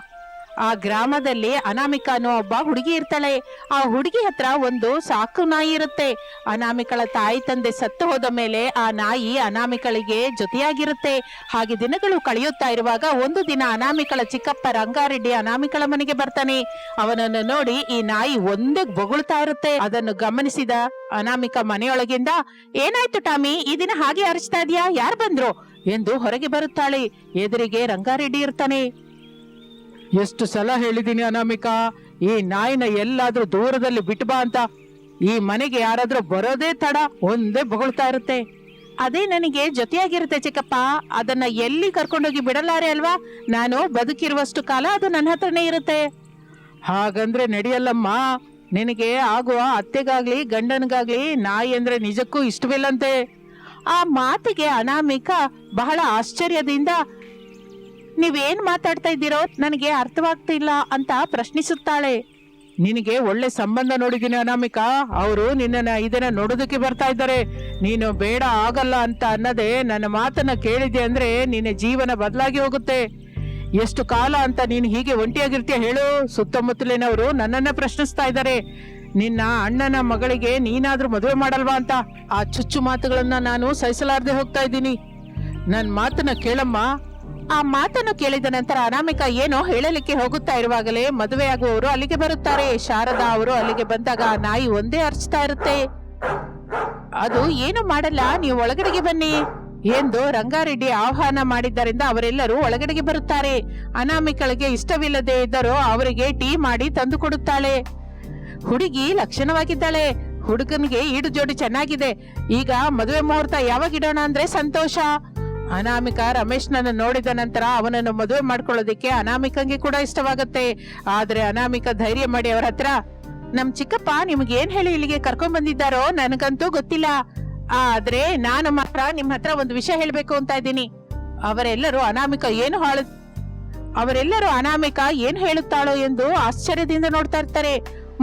ಆ ಗ್ರಾಮದಲ್ಲಿ ಅನಾಮಿಕ ಅನ್ನೋ ಒಬ್ಬ ಹುಡುಗಿ ಇರ್ತಾಳೆ. ಆ ಹುಡುಗಿ ಹತ್ರ ಒಂದು ಸಾಕು ನಾಯಿ ಇರುತ್ತೆ. ಅನಾಮಿಕಳ ತಾಯಿ ತಂದೆ ಸತ್ತು ಹೋದ ಮೇಲೆ ಆ ನಾಯಿ ಅನಾಮಿಕಳಿಗೆ ಜೊತೆಯಾಗಿರುತ್ತೆ. ಹಾಗೆ ದಿನಗಳು ಕಳೆಯುತ್ತಾ ಇರುವಾಗ ಒಂದು ದಿನ ಅನಾಮಿಕಳ ಚಿಕ್ಕಪ್ಪ ರಂಗಾರೆಡ್ಡಿ ಅನಾಮಿಕಳ ಮನೆಗೆ ಬರ್ತಾನೆ. ಅವನನ್ನು ನೋಡಿ ಈ ನಾಯಿ ಒಂದೇ ಬೊಗಳ್ತಾ ಇರುತ್ತೆ. ಅದನ್ನು ಗಮನಿಸಿದ ಅನಾಮಿಕ ಮನೆಯೊಳಗಿಂದ, ಏನಾಯ್ತು ಟಾಮಿ, ಈ ದಿನ ಹಾಗೆ ಅರಚ್ತಾ ಇದೆಯಾ? ಯಾರು ಬಂದ್ರು? ಎಂದು ಹೊರಗೆ ಬರುತ್ತಾಳೆ. ಎದುರಿಗೆ ರಂಗಾರೆಡ್ಡಿ ಇರ್ತಾನೆ. ಎಷ್ಟು ಸಲ ಹೇಳಿದ್ದೀನಿ ಅನಾಮಿಕಾ ಈ ನಾಯಿನ ಎಲ್ಲಾದ್ರೂ ದೂರದಲ್ಲಿ ಬಿಟ್ಬಾ ಬಾ ಅಂತ. ಈ ಮನೆಗೆ ಯಾರಾದ್ರೂ ಬರೋದೇ ತಡ ಒಂದೇ ಬೊಗಳ್ತಾ ಇರುತ್ತೆ. ಅದೇ ನನಗೆ ಜೊತೆಯಾಗಿರುತ್ತೆ ಚಿಕ್ಕಪ್ಪ ಅದನ್ನ ಎಲ್ಲಿ ಕರ್ಕೊಂಡೋಗಿ ಬಿಡಲಾರೆ ಅಲ್ವಾ? ನಾನು ಬದುಕಿರುವಷ್ಟು ಕಾಲ ಅದು ನನ್ನ ಹತ್ರನೇ ಇರುತ್ತೆ. ಹಾಗಂದ್ರೆ ನಡೆಯಲ್ಲಮ್ಮ ನಿನಗೆ ಆಗುವ ಅತ್ತೆಗಾಗ್ಲಿ ಗಂಡನಿಗಾಗ್ಲಿ ನಾಯಿ ಅಂದ್ರೆ ನಿಜಕ್ಕೂ ಇಷ್ಟವಿಲ್ಲಂತೆ. ಆ ಮಾತಿಗೆ ಅನಾಮಿಕ ಬಹಳ ಆಶ್ಚರ್ಯದಿಂದ ನೀವೇನ್ ಮಾತಾಡ್ತಾ ಇದ್ದೀರೋ ನನಗೆ ಅರ್ಥವಾಗ್ತಿಲ್ಲ ಅಂತ ಪ್ರಶ್ನಿಸುತ್ತಾಳೆ. ನಿನಗೆ ಒಳ್ಳೆ ಸಂಬಂಧ ನೋಡಿದೀನಿ ಅನಾಮಿಕಾ. ಅವರು ನಿನ್ನನ್ನ ಇದನ್ನ ನೋಡೋದಕ್ಕೆ ಬರ್ತಾ ಇದ್ದಾರೆ. ನೀನು ಬೇಡ, ಆಗಲ್ಲ ಅಂತ ಅನ್ನದೇ ನನ್ನ ಮಾತನ್ನ ಕೇಳಿದೆ ಅಂದ್ರೆ ನಿನ್ನ ಜೀವನ ಬದಲಾಗಿ ಹೋಗುತ್ತೆ. ಎಷ್ಟು ಕಾಲ ಅಂತ ನೀನು ಹೀಗೆ ಒಂಟಿಯಾಗಿರ್ತೀಯ ಹೇಳು. ಸುತ್ತಮುತ್ತಲಿನವರು ನನ್ನನ್ನ ಪ್ರಶ್ನಿಸ್ತಾ ಇದ್ದಾರೆ. ನಿನ್ನ ಅಣ್ಣನ ಮಗಳಿಗೆ ನೀನಾದ್ರೂ ಮದುವೆ ಮಾಡಲ್ವಾ ಅಂತ. ಆ ಚುಚ್ಚು ಮಾತುಗಳನ್ನ ನಾನು ಸಹಿಸಲಾರದೆ ಹೋಗ್ತಾ ಇದ್ದೀನಿ. ನನ್ನ ಮಾತನ್ನ ಕೇಳಮ್ಮ. ಆ ಮಾತನ್ನು ಕೇಳಿದ ನಂತರ ಅನಾಮಿಕ ಏನೋ ಹೇಳಲಿಕ್ಕೆ ಹೋಗುತ್ತಾ ಇರುವಾಗಲೇ ಮದುವೆಯಾಗುವವರು ಅಲ್ಲಿಗೆ ಬರುತ್ತಾರೆ. ಶಾರದಾ ಅವರು ಅಲ್ಲಿಗೆ ಬಂದಾಗ ನಾಯಿ ಒಂದೇ ಅರ್ಚ್ತಾ ಇರುತ್ತೆ. ಅದು ಏನು ಮಾಡಲ್ಲ, ನೀವು ಒಳಗಡೆಗೆ ಬನ್ನಿ. ಎಂದು ರಂಗಾರೆಡ್ಡಿ ಆಹ್ವಾನ ಮಾಡಿದ್ದರಿಂದ ಅವರೆಲ್ಲರೂ ಒಳಗಡೆಗೆ ಬರುತ್ತಾರೆ. ಅನಾಮಿಕಳಿಗೆ ಇಷ್ಟವಿಲ್ಲದೆ ಇದ್ದರೂ ಅವರಿಗೆ ಟೀ ಮಾಡಿ ತಂದು ಕೊಡುತ್ತಾಳೆ. ಹುಡುಗಿ ಲಕ್ಷಣವಾಗಿದ್ದಾಳೆ. ಹುಡುಗನಿಗೆ ಈಡು ಜೋಡಿ ಚೆನ್ನಾಗಿದೆ. ಈಗ ಮದುವೆ ಮುಹೂರ್ತ ಯಾವಾಗ ಇಡೋಣ ಅಂದ್ರೆ ಸಂತೋಷ. ಅನಾಮಿಕ ರಮೇಶ್ನನ್ನು ನೋಡಿದ ನಂತರ ಅವನನ್ನು ಮದುವೆ ಮಾಡ್ಕೊಳ್ಳೋದಿಕ್ಕೆ ಅನಾಮಿಕಂಗೆ ಕೂಡ ಇಷ್ಟವಾಗುತ್ತೆ. ಆದ್ರೆ ಅನಾಮಿಕ ಧೈರ್ಯ ಮಾಡಿ ಅವರ ಹತ್ರ, ನಮ್ ಚಿಕ್ಕಪ್ಪ ನಿಮ್ಗೆ ಏನ್ ಹೇಳಿ ಇಲ್ಲಿಗೆ ಕರ್ಕೊಂಡ್ ಬಂದಿದ್ದಾರೋ? ನನಗಂತೂ ಗೊತ್ತಿಲ್ಲ. ಆದ್ರೆ ನಾನು ಮಾತ್ರ ನಿಮ್ ಹತ್ರ ಒಂದು ವಿಷಯ ಹೇಳ್ಬೇಕು ಅಂತ ಇದ್ದೀನಿ. ಅವರೆಲ್ಲರೂ ಅನಾಮಿಕ ಏನು ಹಾಳು, ಅವರೆಲ್ಲರೂ ಅನಾಮಿಕ ಏನ್ ಹೇಳುತ್ತಾಳೋ ಎಂದು ಆಶ್ಚರ್ಯದಿಂದ ನೋಡ್ತಾ ಇರ್ತಾರೆ.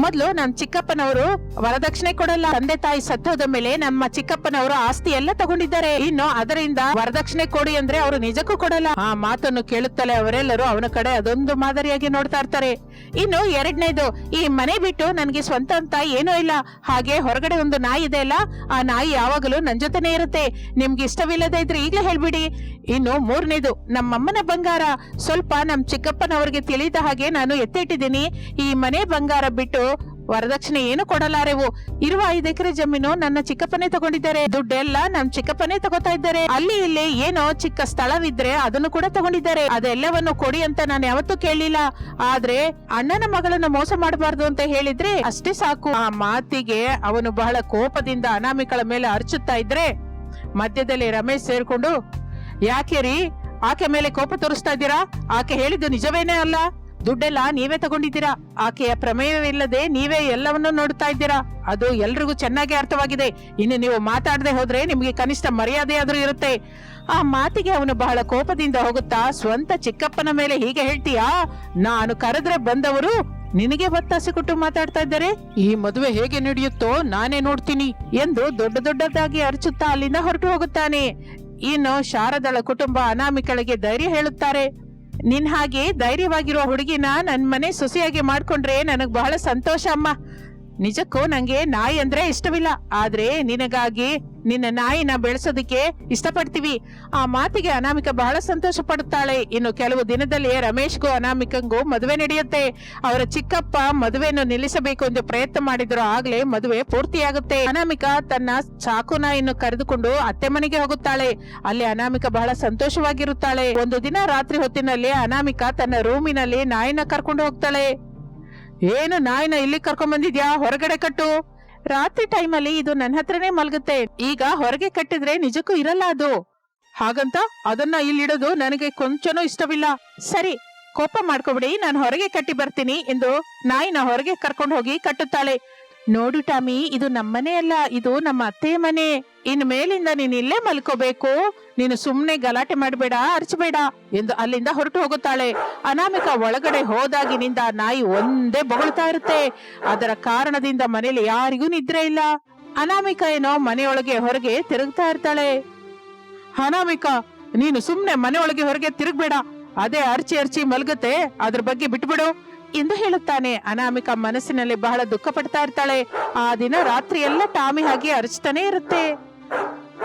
ಮೊದ್ಲು ನಮ್ ಚಿಕ್ಕಪ್ಪನವರು ವರದಕ್ಷಿಣೆ ಕೊಡಲ್ಲ. ತಂದೆ ತಾಯಿ ಸತ್ತೋದ ಮೇಲೆ ನಮ್ಮ ಚಿಕ್ಕಪ್ಪನವರು ಆಸ್ತಿ ಎಲ್ಲ ತಗೊಂಡಿದ್ದಾರೆ. ಇನ್ನು ಅದರಿಂದ ವರದಕ್ಷಿಣೆ ಕೊಡಿ ಅಂದ್ರೆ ಅವರು ನಿಜಕ್ಕೂ ಕೊಡಲ್ಲ. ಆ ಮಾತನ್ನು ಕೇಳುತ್ತಲೇ ಅವರೆಲ್ಲರೂ ಅವನ ಕಡೆ ಅದೊಂದು ಮಾದರಿಯಾಗಿ ನೋಡ್ತಾ ಇರ್ತಾರೆ. ಇನ್ನು ಎರಡನೇದು, ಈ ಮನೆ ಬಿಟ್ಟು ನನ್ಗೆ ಸ್ವಂತ ಅಂತ ಏನೂ ಇಲ್ಲ. ಹಾಗೆ ಹೊರಗಡೆ ಒಂದು ನಾಯಿ ಇದೆ ಅಲ್ಲ, ಆ ನಾಯಿ ಯಾವಾಗಲೂ ನನ್ ಜೊತೆನೆ ಇರುತ್ತೆ. ನಿಮ್ಗೆ ಇಷ್ಟವಿಲ್ಲದೆ ಇದ್ರೆ ಈಗಲೇ ಹೇಳ್ಬಿಡಿ. ಇನ್ನು ಮೂರನೇದು, ನಮ್ಮಮ್ಮನ ಬಂಗಾರ. ಸ್ವಲ್ಪ ನಮ್ ಚಿಕ್ಕಪ್ಪನವರಿಗೆ ತಿಳಿದ ಹಾಗೆ ನಾನು ಎತ್ತಿಟ್ಟಿದ್ದೀನಿ. ಈ ಮನೆ ಬಂಗಾರ ಬಿಟ್ಟು ವರದಕ್ಷಿಣೆ ಏನು ಕೊಡಲಾರೆವು ಇರುವ ಐದು ಎಕರೆ ಜಮೀನು ನನ್ನ ಚಿಕ್ಕಪ್ಪನೇ ತಗೊಂಡಿದ್ದಾರೆ. ದುಡ್ಡೆಲ್ಲ ನಮ್ ಚಿಕ್ಕಪ್ಪನೇ ತಗೋತಾ ಇದ್ದಾರೆ. ಅಲ್ಲಿ ಇಲ್ಲಿ ಏನೋ ಚಿಕ್ಕ ಸ್ಥಳವಿದ್ರೆ ಅದನ್ನು ಕೂಡ ತಗೊಂಡಿದ್ದಾರೆ. ಅದೆಲ್ಲವನ್ನು ಕೊಡಿ ಅಂತ ನಾನು ಯಾವತ್ತೂ ಕೇಳಿಲ್ಲ ಆದ್ರೆ ಅಣ್ಣನ ಮಗಳನ್ನ ಮೋಸ ಮಾಡಬಾರ್ದು ಅಂತ ಹೇಳಿದ್ರೆ ಅಷ್ಟೇ ಸಾಕು. ಆ ಮಾತಿಗೆ ಅವನು ಬಹಳ ಕೋಪದಿಂದ ಅನಾಮಿಕಳ ಮೇಲೆ ಅರ್ಚುತ್ತಾ ಇದ್ರೆ ಮಧ್ಯದಲ್ಲಿ ರಮೇಶ್ ಸೇರ್ಕೊಂಡು, ಯಾಕೆ ರೀ? ಆಕೆ ಮೇಲೆ ಕೋಪ ತೋರಿಸ್ತಾ ಇದ್ದೀರಾ? ಆಕೆ ಹೇಳಿದ್ದು ನಿಜವೇನೇ ಅಲ್ಲ? ದುಡ್ಡೆಲ್ಲ ನೀವೇ ತಗೊಂಡಿದ್ದೀರಾ? ಆಕೆಯ ಪ್ರಮೇಯವಿಲ್ಲದೆ ನೀವೇ ಎಲ್ಲವನ್ನೂ ನೋಡ್ತಾ ಇದ್ದೀರಾ? ಅದು ಎಲ್ರಿಗೂ ಚೆನ್ನಾಗಿ ಅರ್ಥವಾಗಿದೆ. ಇನ್ನು ನೀವು ಮಾತಾಡದೆ ಹೋದ್ರೆ ನಿಮ್ಗೆ ಕನಿಷ್ಠ ಮರ್ಯಾದೆ ಆದ್ರೂ ಇರುತ್ತೆ. ಆ ಮಾತಿಗೆ ಅವನು ಬಹಳ ಕೋಪದಿಂದ ಹೋಗುತ್ತಾ, ಸ್ವಂತ ಚಿಕ್ಕಪ್ಪನ ಮೇಲೆ ಹೀಗೆ ಹೇಳ್ತೀಯಾ? ನಾನು ಕರೆದ್ರೆ ಬಂದವರು ನಿನಗೆ ಒತ್ತಾಸೆ ಕೊಟ್ಟು ಮಾತಾಡ್ತಾ ಇದ್ದಾರೆ? ಈ ಮದುವೆ ಹೇಗೆ ನಡೆಯುತ್ತೋ ನಾನೇ ನೋಡ್ತೀನಿ ಎಂದು ದೊಡ್ಡ ದೊಡ್ಡದಾಗಿ ಅರಚುತ್ತಾ ಅಲ್ಲಿಂದ ಹೊರಟು ಹೋಗುತ್ತಾನೆ. ಇನ್ನು ಶಾರದಳ ಕುಟುಂಬ ಅನಾಮಿಕಳಿಗೆ ಧೈರ್ಯ ಹೇಳುತ್ತಾರೆ. ನಿನ್ ಹಾಗೆ ಧೈರ್ಯವಾಗಿರುವ ಹುಡುಗಿನ ನನ್ನ ಮನೆ ಸೊಸೆಯಾಗಿ ಮಾಡ್ಕೊಂಡ್ರೆ ನನಗೆ ಬಹಳ ಸಂತೋಷ ಅಮ್ಮ. ನಿಜಕ್ಕೂ ನಂಗೆ ನಾಯಿ ಅಂದ್ರೆ ಇಷ್ಟವಿಲ್ಲ. ಆದ್ರೆ ನಿನಗಾಗಿ ನಿನ್ನ ನಾಯಿನ ಬೆಳೆಸೋದಕ್ಕೆ ಇಷ್ಟಪಡ್ತೀವಿ. ಆ ಮಾತಿಗೆ ಅನಾಮಿಕ ಬಹಳ ಸಂತೋಷ ಪಡುತ್ತಾಳೆ ಇನ್ನು ಕೆಲವು ದಿನದಲ್ಲಿ ರಮೇಶ್ಗೂ ಅನಾಮಿಕಂಗೂ ಮದುವೆ ನಡೆಯುತ್ತೆ. ಅವರ ಚಿಕ್ಕಪ್ಪ ಮದುವೆಯನ್ನು ನಿಲ್ಲಿಸಬೇಕು ಎಂದು ಪ್ರಯತ್ನ ಮಾಡಿದ್ರು ಆಗ್ಲೇ ಮದುವೆ ಪೂರ್ತಿಯಾಗುತ್ತೆ. ಅನಾಮಿಕ ತನ್ನ ಚಾಕು ನಾಯಿಯನ್ನು ಕರೆದುಕೊಂಡು ಅತ್ತೆ ಮನೆಗೆ ಹೋಗುತ್ತಾಳೆ. ಅಲ್ಲಿ ಅನಾಮಿಕ ಬಹಳ ಸಂತೋಷವಾಗಿರುತ್ತಾಳೆ. ಒಂದು ದಿನ ರಾತ್ರಿ ಹೊತ್ತಿನಲ್ಲಿ ಅನಾಮಿಕ ತನ್ನ ರೂಮಿನಲ್ಲಿ ನಾಯಿನ ಕರ್ಕೊಂಡು ಹೋಗ್ತಾಳೆ. ಏನು ನಾಯಿನ ಇಲ್ಲಿ ಕರ್ಕೊಂಡ್ ಬಂದಿದ್ಯಾ ಹೊರಗಡೆ ಕಟ್ಟು. ರಾತ್ರಿ ಟೈಮಲ್ಲಿ ಇದು ನನ್ನ ಹತ್ರನೇ ಮಲಗುತ್ತೆ. ಈಗ ಹೊರಗೆ ಕಟ್ಟಿದ್ರೆ ನಿಜಕ್ಕೂ ಇರಲ್ಲ ಅದು. ಹಾಗಂತ ಅದನ್ನ ಇಲ್ಲಿಡೋದು ನನಗೆ ಕೊಂಚನೂ ಇಷ್ಟವಿಲ್ಲ. ಸರಿ, ಕೋಪ ಮಾಡ್ಕೊಬಿಡಿ, ನಾನು ಹೊರಗೆ ಕಟ್ಟಿ ಬರ್ತೀನಿ ಎಂದು ನಾಯಿನ ಹೊರಗೆ ಕರ್ಕೊಂಡು ಹೋಗಿ ಕಟ್ಟುತ್ತಾಳೆ. ನೋಡು ಟಾಮಿ, ಇದು ನಮ್ಮನೆ ಅಲ್ಲ, ಇದು ನಮ್ಮ ಅತ್ತೆಯ ಮನೆ. ಇನ್ ಮೇಲಿಂದ ನೀನ್ ಇಲ್ಲೇ ಮಲ್ಕೋಬೇಕು. ನೀನು ಸುಮ್ನೆ ಗಲಾಟೆ ಮಾಡಬೇಡ, ಅರ್ಚಬೇಡ ಎಂದು ಅಲ್ಲಿಂದ ಹೊರಟು ಹೋಗುತ್ತಾಳೆ. ಅನಾಮಿಕ ಒಳಗಡೆ ಹೋದಾಗಿನಿಂದ ನಾಯಿ ಒಂದೇ ಬೊಗಳ್ತಾ ಇರುತ್ತೆ. ಅದರ ಕಾರಣದಿಂದ ಮನೇಲಿ ಯಾರಿಗೂ ನಿದ್ರೆ ಇಲ್ಲ. ಅನಾಮಿಕ ಏನೋ ಮನೆಯೊಳಗೆ ಹೊರಗೆ ತಿರುಗ್ತಾ ಇರ್ತಾಳೆ. ಅನಾಮಿಕ, ನೀನು ಸುಮ್ನೆ ಮನೆಯೊಳಗೆ ಹೊರಗೆ ತಿರುಗ್ಬೇಡ. ಅದೇ ಅರ್ಚಿ ಅರ್ಚಿ ಮಲಗುತ್ತೆ. ಅದ್ರ ಬಗ್ಗೆ ಬಿಟ್ಬಿಡು. ಎಂದು ಹೇಳುತ್ತಾನೆ. ಅನಾಮಿಕ ಮನಸ್ಸಿನಲ್ಲಿ ಬಹಳ ದುಃಖ ಪಡ್ತಾ ಇರ್ತಾಳೆ. ಆ ದಿನ ರಾತ್ರಿ ಎಲ್ಲ ಟಾಮಿ ಹಾಗೆ ಅರಚ್ತಾನೆ ಇರುತ್ತೆ.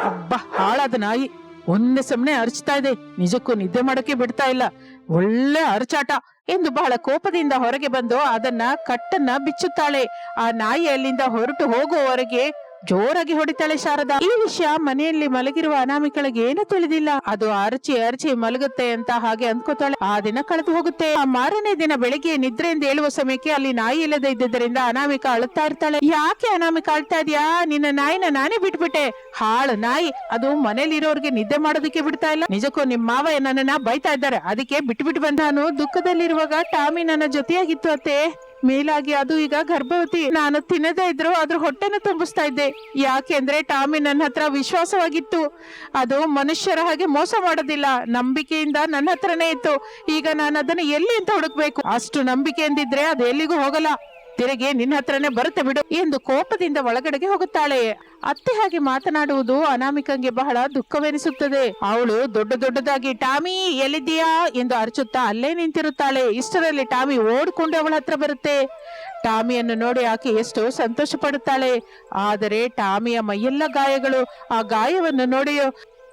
ಅಬ್ಬಾ, ಹಾಳಾದ ನಾಯಿ. ಒಂದೇ ಸಮನೆ ಅರಚ್ತಾ ಇದೆ. ನಿಜಕ್ಕೂ ನಿದ್ದೆ ಮಾಡಕ್ಕೆ ಬಿಡ್ತಾ ಇಲ್ಲ. ಒಳ್ಳೆ ಅರಚಾಟ ಎಂದು ಬಹಳ ಕೋಪದಿಂದ ಹೊರಗೆ ಬಂದು ಅದನ್ನ ಕಟ್ಟನ್ನ ಬಿಚ್ಚುತ್ತಾಳೆ. ಆ ನಾಯಿ ಅಲ್ಲಿಂದ ಹೊರಟು ಹೋಗುವವರೆಗೆ ಜೋರಾಗಿ ಹೊಡಿತಾಳೆ ಶಾರದಾ. ಈ ವಿಷಯ ಮನೆಯಲ್ಲಿ ಮಲಗಿರುವ ಅನಾಮಿಕಳಿಗೆ ಏನು ತಿಳಿದಿಲ್ಲ. ಅದು ಅರಚಿ ಅರಚಿ ಮಲಗುತ್ತೆ ಅಂತ ಹಾಗೆ ಅಂದ್ಕೋತಾಳೆ. ಆ ದಿನ ಕಳೆದು ಹೋಗುತ್ತೆ. ಆ ಮಾರನೇ ದಿನ ಬೆಳಿಗ್ಗೆ ನಿದ್ರೆಯಿಂದ ಏಳುವ ಸಮಯಕ್ಕೆ ಅಲ್ಲಿ ನಾಯಿ ಇಲ್ಲದೆ ಇದ್ದಿದ್ದರಿಂದ ಅನಾಮಿಕ ಅಳುತ್ತಾ ಇರ್ತಾಳೆ. ಯಾಕೆ ಅನಾಮಿಕ ಅಳ್ತಾ ಇದೆಯಾ? ನಿನ್ನ ನಾಯಿನ ನಾನೇ ಬಿಟ್ಬಿಟ್ಟೆ. ಹಾಳು ನಾಯಿ. ಅದು ಮನೇಲಿರೋರ್ಗೆ ನಿದ್ದೆ ಮಾಡೋದಕ್ಕೆ ಬಿಡ್ತಾ ಇಲ್ಲ. ನಿಜಕ್ಕೂ ನಿಮ್ ಮಾವ ನನ್ನನ್ನ ಬೈತಾ ಇದ್ದಾರೆ. ಅದಕ್ಕೆ ಬಿಟ್ಬಿಟ್ಟು ಬಂದ ನಾನು ದುಃಖದಲ್ಲಿರುವಾಗ ಟಾಮಿ ನನ್ನ ಜೊತೆಯಾಗಿತ್ತು ಅತ್ತೆ. ಮೇಲಾಗಿ ಅದು ಈಗ ಗರ್ಭವತಿ. ನಾನು ತಿನ್ನದೇ ಇದ್ರು ಅದ್ರ ಹೊಟ್ಟೆನ ತುಂಬಿಸ್ತಾ ಇದ್ದೆ. ಯಾಕೆಂದ್ರೆ ಟಾಮಿ ನನ್ನ ಹತ್ರ ವಿಶ್ವಾಸವಾಗಿತ್ತು. ಅದು ಮನುಷ್ಯರ ಹಾಗೆ ಮೋಸ ಮಾಡೋದಿಲ್ಲ. ನಂಬಿಕೆಯಿಂದ ನನ್ನ ಹತ್ರನೇ ಇತ್ತು. ಈಗ ನಾನು ಅದನ್ನ ಎಲ್ಲಿ ಅಂತ ಹುಡುಕ್ಬೇಕು? ಅಷ್ಟು ನಂಬಿಕೆಯಿಂದಿದ್ರೆ ಅದು ಎಲ್ಲಿಗೂ ಹೋಗಲ್ಲ. ತಿರುಗಿ ನಿನ್ನ ಹತ್ರನೇ ಬರುತ್ತೆ ಬಿಡು ಎಂದು ಕೋಪದಿಂದ ಒಳಗಡೆಗೆ ಹೋಗುತ್ತಾಳೆ. ಅತ್ತೆ ಹಾಗೆ ಮಾತನಾಡುವುದು ಅನಾಮಿಕಂಗೆ ಬಹಳ ದುಃಖವೆನಿಸುತ್ತದೆ. ಅವಳು ದೊಡ್ಡ ದೊಡ್ಡದಾಗಿ, ಟಾಮಿ, ಎಲ್ಲಿದ್ದೀಯಾ? ಎಂದು ಅರಚುತ್ತಾ ಅಲ್ಲೇ ನಿಂತಿರುತ್ತಾಳೆ. ಇಷ್ಟರಲ್ಲಿ ಟಾಮಿ ಓಡ್ಕೊಂಡು ಅವಳ ಹತ್ರ ಬರುತ್ತೆ. ಟಾಮಿಯನ್ನು ನೋಡಿ ಆಕೆ ಎಷ್ಟು ಸಂತೋಷ ಪಡುತ್ತಾಳೆ ಆದರೆ ಟಾಮಿಯ ಮೈಯೆಲ್ಲ ಗಾಯಗಳು. ಆ ಗಾಯವನ್ನು ನೋಡಿ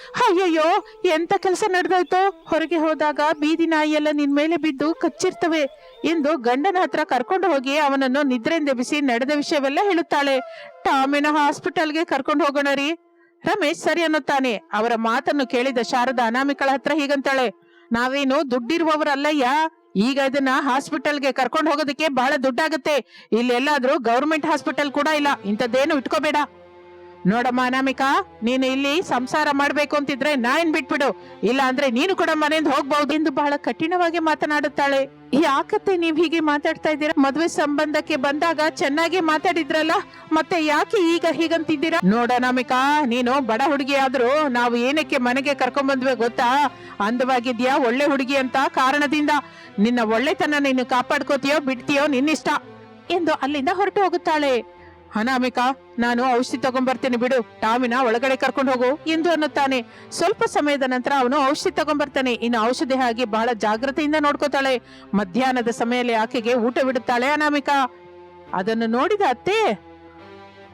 ಅಯ್ಯಯ್ಯೋ, ಎಂತ ಕೆಲಸ ನಡೆದೋಯ್ತು? ಹೊರಗೆ ಹೋದಾಗ ಬೀದಿ ನಾಯಿಯೆಲ್ಲ ನಿನ್ ಮೇಲೆ ಬಿದ್ದು ಕಚ್ಚಿರ್ತವೆ ಎಂದು ಗಂಡನ ಹತ್ರ ಕರ್ಕೊಂಡು ಹೋಗಿ ಅವನನ್ನು ನಿದ್ರೆಯಿಂದ ಬಿಸಿ ನಡೆದ ವಿಷಯವೆಲ್ಲ ಹೇಳುತ್ತಾಳೆ. ಟಾಮಿನ ಹಾಸ್ಪಿಟಲ್ಗೆ ಕರ್ಕೊಂಡು ಹೋಗೋಣ ರೀ. ರಮೇಶ್ ಸರಿ ಅನ್ನುತ್ತಾನೆ. ಅವರ ಮಾತನ್ನು ಕೇಳಿದ ಶಾರದಾ ಅನಾಮಿಕಳ ಹತ್ರ ಹೀಗಂತಾಳೆ. ನಾವೇನು ದುಡ್ಡಿರುವವರಲ್ಲಯ್ಯ. ಈಗ ಇದನ್ನ ಹಾಸ್ಪಿಟಲ್ಗೆ ಕರ್ಕೊಂಡು ಹೋಗೋದಕ್ಕೆ ಬಹಳ ದುಡ್ಡಾಗುತ್ತೆ. ಇಲ್ಲೆಲ್ಲಾದ್ರೂ ಗೌರ್ಮೆಂಟ್ ಹಾಸ್ಪಿಟಲ್ ಕೂಡ ಇಲ್ಲ. ಇಂಥದ್ದೇನು ಇಟ್ಕೋಬೇಡ. ನೋಡಮ್ಮ ಅನಾಮಿಕಾ, ನೀನು ಇಲ್ಲಿ ಸಂಸಾರ ಮಾಡ್ಬೇಕು ಅಂತಿದ್ರೆ ನಾಯನ್ ಬಿಟ್ಬಿಡು? ಇಲ್ಲ ಅಂದ್ರೆ ನೀನು ಕೂಡ ಮನೆಯಿಂದ ಹೋಗ್ಬಹುದು ಎಂದು ಬಹಳ ಕಠಿಣವಾಗಿ ಮಾತನಾಡುತ್ತಾಳೆ. ಯಾಕತ್ತೆ ನೀವ್ ಹೀಗೆ ಮಾತಾಡ್ತಾ ಇದ್ದೀರಾ? ಮದುವೆ ಸಂಬಂಧಕ್ಕೆ ಬಂದಾಗ ಚೆನ್ನಾಗಿ ಮಾತಾಡಿದ್ರಲ್ಲ, ಮತ್ತೆ ಯಾಕೆ ಈಗ ಹೀಗಂತಿದ್ದೀರಾ? ನೋಡ ಅನಾಮಿಕಾ, ನೀನು ಬಡ ಹುಡುಗಿ ಆದ್ರೂ ನಾವು ಏನಕ್ಕೆ ಮನೆಗೆ ಕರ್ಕೊಂಡ್ ಬಂದ್ವಿ ಗೊತ್ತಾ? ಅಂದವಾಗಿದ್ಯಾ ಒಳ್ಳೆ ಹುಡುಗಿ ಅಂತ ಕಾರಣದಿಂದ. ನಿನ್ನ ಒಳ್ಳೆತನ ನೀನು ಕಾಪಾಡ್ಕೋತೀಯೋ ಬಿಡ್ತೀಯೋ ನಿನ್ನಿಷ್ಟ ಎಂದು ಅಲ್ಲಿಂದ ಹೊರಟು ಹೋಗುತ್ತಾಳೆ. ಅನಾಮಿಕಾ ನಾನು ಔಷಧಿ ತಗೊಂಡ್ಬರ್ತೇನೆ ಬಿಡು. ಟಾಮಿನ ಒಳಗಡೆ ಕರ್ಕೊಂಡು ಹೋಗು ಎಂದು ಅನ್ನುತ್ತಾನೆ. ಸ್ವಲ್ಪ ಸಮಯದ ನಂತರ ಅವನು ಔಷಧಿ ತಗೊಂಡ್ಬರ್ತಾನೆ ಇನ್ನು ಔಷಧಿ ಹಾಗೆ ಬಹಳ ಜಾಗ್ರತೆಯಿಂದ ನೋಡ್ಕೋತಾಳೆ. ಮಧ್ಯಾಹ್ನದ ಸಮಯದಲ್ಲಿ ಆಕೆಗೆ ಊಟ ಬಿಡುತ್ತಾಳೆ ಅನಾಮಿಕಾ. ಅದನ್ನು ನೋಡಿದ ಅತ್ತೆ,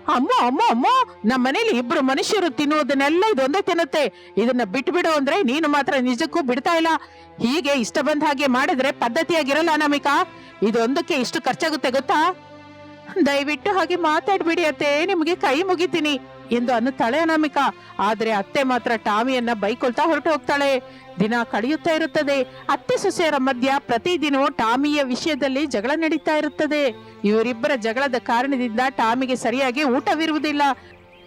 ಅಮ್ಮ ಅಮ್ಮ ಅಮ್ಮ, ನಮ್ಮ ಮನೇಲಿ ಇಬ್ರು ಮನುಷ್ಯರು ತಿನ್ನುವುದನ್ನೆಲ್ಲ ಇದೊಂದೇ ತಿನ್ನುತ್ತೆ. ಇದನ್ನ ಬಿಟ್ಬಿಡು ಅಂದ್ರೆ ನೀನು ಮಾತ್ರ ನಿಜಕ್ಕೂ ಬಿಡ್ತಾ ಇಲ್ಲ. ಹೀಗೆ ಇಷ್ಟ ಬಂದ ಹಾಗೆ ಮಾಡಿದ್ರೆ ಪದ್ಧತಿಯಾಗಿರಲ್ಲ ಅನಾಮಿಕಾ. ಇದೊಂದಕ್ಕೆ ಇಷ್ಟು ಖರ್ಚಾಗುತ್ತೆ ಗೊತ್ತಾ? ದಯವಿಟ್ಟು ಹಾಗೆ ಮಾತಾಡ್ಬಿಡಿ ಅತ್ತೆ, ನಿಮಗೆ ಕೈ ಮುಗಿತೀನಿ ಎಂದು ಅನ್ನುತ್ತಾಳೆ ಅನಾಮಿಕಾ. ಆದ್ರೆ ಅತ್ತೆ ಮಾತ್ರ ಟಾಮಿಯನ್ನ ಬೈಕೊಳ್ತಾ ಹೊರಟು ಹೋಗ್ತಾಳೆ. ದಿನ ಕಳೆಯುತ್ತಾ ಇರುತ್ತದೆ. ಅತ್ತೆ ಸೊಸೆಯರ ಮಧ್ಯ ಪ್ರತಿದಿನವೂ ಟಾಮಿಯ ವಿಷಯದಲ್ಲಿ ಜಗಳ ನಡೀತಾ ಇರುತ್ತದೆ. ಇವರಿಬ್ಬರ ಜಗಳದ ಕಾರಣದಿಂದ ಟಾಮಿಗೆ ಸರಿಯಾಗಿ ಊಟವಿರುವುದಿಲ್ಲ.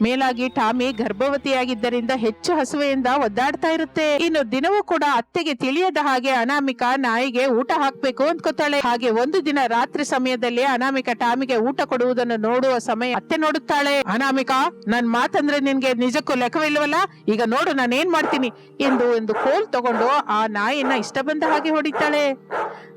ಮೇಲಾಗಿ ಟಾಮಿ ಗರ್ಭವತಿಯಾಗಿದ್ದರಿಂದ ಹೆಚ್ಚು ಹಸುವೆಯಿಂದ ಒದ್ದಾಡ್ತಾ ಇರುತ್ತೆ. ಇನ್ನು ದಿನವೂ ಕೂಡ ಅತ್ತೆಗೆ ತಿಳಿಯದ ಹಾಗೆ ಅನಾಮಿಕ ನಾಯಿಗೆ ಊಟ ಹಾಕ್ಬೇಕು ಅಂದ್ಕೋತಾಳೆ. ಹಾಗೆ ಒಂದು ದಿನ ರಾತ್ರಿ ಸಮಯದಲ್ಲಿ ಅನಾಮಿಕಾ ಟಾಮಿಗೆ ಊಟ ಕೊಡುವುದನ್ನು ನೋಡುವ ಸಮಯ ಅತ್ತೆ ನೋಡುತ್ತಾಳೆ. ಅನಾಮಿಕಾ, ನನ್ ಮಾತಂದ್ರೆ ನಿನ್ಗೆ ನಿಜಕ್ಕೂ ಲೆಕ್ಕವಿಲ್ವಲ್ಲ? ಈಗ ನೋಡು ನಾನು ಏನ್ ಮಾಡ್ತೀನಿ? ಎಂದು ಒಂದು ಕೋಲ್ ತಗೊಂಡು ಆ ನಾಯಿನ ಇಷ್ಟ ಬಂದ ಹಾಗೆ ಹೊಡಿತಾಳೆ.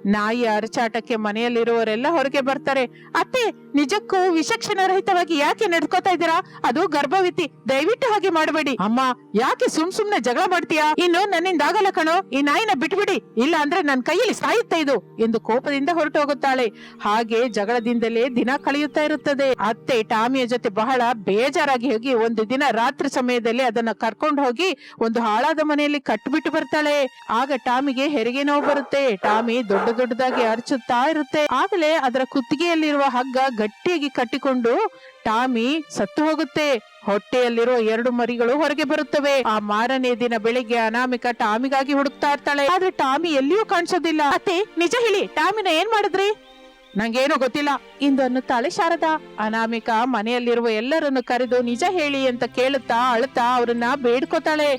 ನಾಯಿಯ ಅರಚಾಟಕ್ಕೆ ಮನೆಯಲ್ಲಿರುವವರೆಲ್ಲ ಹೊರಗೆ ಬರ್ತಾರೆ. ಅತ್ತೆ, ನಿಜಕ್ಕೂ ವಿಚಕ್ಷಣ ರಹಿತವಾಗಿ ಯಾಕೆ ನಡ್ಕೋತಾ ಇದ್ದೀರಾ? ಅದು ಗರ್ಭವತಿ, ದಯವಿಟ್ಟು ಹಾಗೆ ಮಾಡಬೇಡಿ. ಅಮ್ಮ, ಯಾಕೆ ಸುಮ್ ಸುಮ್ನೆ ಜಗಳ ಮಾಡ್ತೀಯಾ? ಇನ್ನು ನನ್ನಿಂದ ಆಗಲ್ಲ ಕಣೋ, ಈ ನಾಯಿನ ಬಿಟ್ಬಿಡಿ. ಇಲ್ಲ ಅಂದ್ರೆ ನನ್ ಕೈಯಲ್ಲಿ ಸಾಯುತ್ತಾ ಇದು ಎಂದು ಕೋಪದಿಂದ ಹೊರಟು ಹೋಗುತ್ತಾಳೆ ಹಾಗೆ ಜಗಳದಿಂದಲೇ ದಿನ ಕಳೆಯುತ್ತಾ ಇರುತ್ತದೆ. ಅತ್ತೆ ಟಾಮಿಯ ಜೊತೆ ಬಹಳ ಬೇಜಾರಾಗಿ ಹೋಗಿ ಒಂದು ದಿನ ರಾತ್ರಿ ಸಮಯದಲ್ಲಿ ಅದನ್ನ ಕರ್ಕೊಂಡು ಹೋಗಿ ಒಂದು ಹಾಳಾದ ಮನೆಯಲ್ಲಿ ಕಟ್ಬಿಟ್ಟು ಬರ್ತಾಳೆ. ಆಗ ಟಾಮಿಗೆ ಹೆರಿಗೆ ನೋವು ಬರುತ್ತೆ. ಟಾಮಿ ದೊಡ್ಡ ದೊಡ್ಡದಾಗಿ ಅರಚುತ್ತಾ ಇರುತ್ತೆ. ಆಗಲೇ ಅದರ ಕುತ್ತಿಗೆಯಲ್ಲಿರುವ ಹಗ್ಗ ಗಟ್ಟಿಯಾಗಿ ಕಟ್ಟಿಕೊಂಡು ಟಾಮಿ ಸತ್ತು ಹೋಗುತ್ತೆ. ಹೊಟ್ಟೆಯಲ್ಲಿರೋ ಎರಡು ಮರಿಗಳು ಹೊರಗೆ ಬರುತ್ತವೆ. ಆ ಮಾರನೇ ದಿನ ಬೆಳಿಗ್ಗೆ ಅನಾಮಿಕ ಟಾಮಿಗಾಗಿ ಹುಡುಕ್ತಾ ಇರ್ತಾಳೆ. ಆದ್ರೆ ಟಾಮಿ ಎಲ್ಲಿಯೂ ಕಾಣಿಸೋದಿಲ್ಲ. ಅತ್ತೆ, ನಿಜ ಹೇಳಿ, ಟಾಮಿನ ಏನ್ ಮಾಡಿದ್ರಿ? ನಂಗೇನು ಗೊತ್ತಿಲ್ಲ. ಇಂದು ಅನ್ನುತ್ತಾಳೆ ಶಾರದಾ. ಅನಾಮಿಕ ಮನೆಯಲ್ಲಿರುವ ಎಲ್ಲರನ್ನು ಕರೆದು ನಿಜ ಹೇಳಿ ಅಂತ ಕೇಳುತ್ತಾ ಅಳುತ್ತಾ ಅವರನ್ನ ಬೇಡ್ಕೋತಾಳೆ.